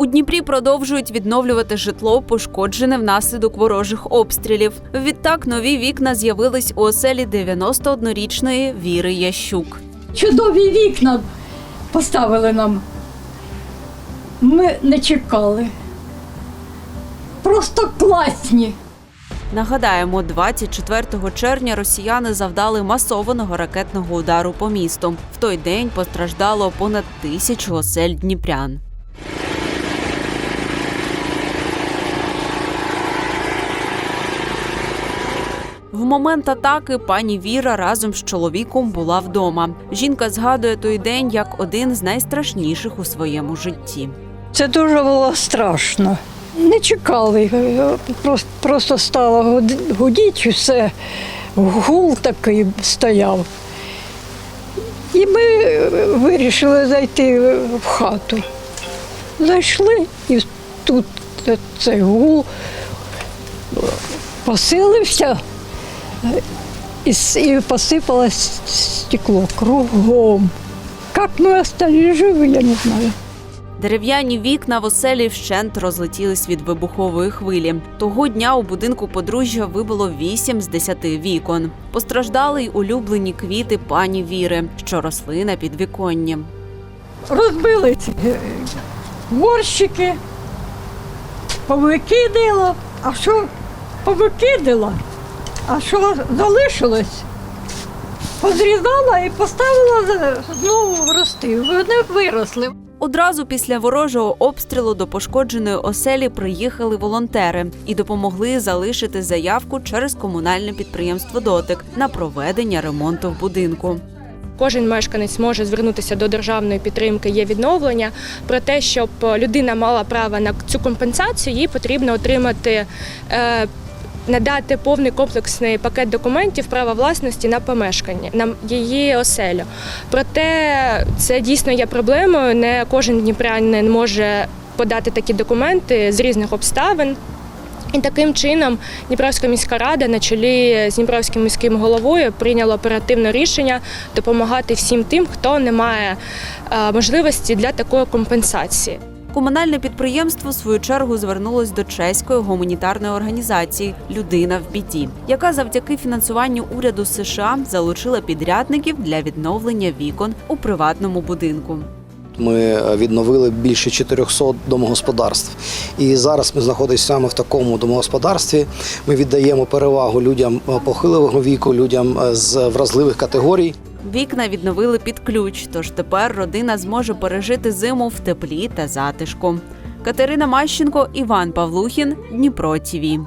У Дніпрі продовжують відновлювати житло, пошкоджене внаслідок ворожих обстрілів. Відтак нові вікна з'явились у оселі 91-річної Віри Ящук. Чудові вікна поставили нам. Ми не чекали. Просто класні. Нагадаємо, 24 червня росіяни завдали масованого ракетного удару по місту. В той день постраждало понад тисячу осель дніпрян. Момент атаки пані Віра разом з чоловіком була вдома. Жінка згадує той день як один з найстрашніших у своєму житті. Це дуже було страшно. Не чекали. Просто, стало гуд- гудіть все. Гул такий стояв. І ми вирішили зайти в хату. Зайшли і тут цей гул посилився і, посипалось стекло кругом. Як ми остались живі, я не знаю. Дерев'яні вікна в оселі вщент розлетілись від вибухової хвилі. Того дня у будинку подружжя вибило 8 з 10 вікон. Постраждали й улюблені квіти пані Віри, що росли на підвіконні. розбились е, горщики, повикидало. А що повикидало? А що залишилось? Позрізала і поставила знову рости. Вони виросли. Одразу після ворожого обстрілу до пошкодженої оселі приїхали волонтери і допомогли залишити заявку через комунальне підприємство Дотик на проведення ремонту в будинку. Кожен мешканець може звернутися до державної підтримки є відновлення. Про те, щоб людина мала право на цю компенсацію, їй потрібно отримати. Надати повний комплексний пакет документів права власності на помешкання на її оселю. Проте це дійсно є проблемою. Не кожен дніпрянин може подати такі документи з різних обставин. І таким чином Дніпровська міська рада на чолі з Дніпровським міським головою прийняла оперативне рішення допомагати всім тим, хто не має е, можливості для такої компенсації. Комунальне підприємство в свою чергу звернулось до чеської гуманітарної організації Людина в біді, яка завдяки фінансуванню уряду США залучила підрядників для відновлення вікон у приватному будинку. Ми відновили більше 400 домогосподарств. І зараз ми знаходимося саме в такому домогосподарстві. Ми віддаємо перевагу людям похилого віку, людям з вразливих категорій. Вікна відновили під ключ, тож тепер родина зможе пережити зиму в теплі та затишку. Катерина Мащенко, Іван Павлухін, Дніпро ТІВІ.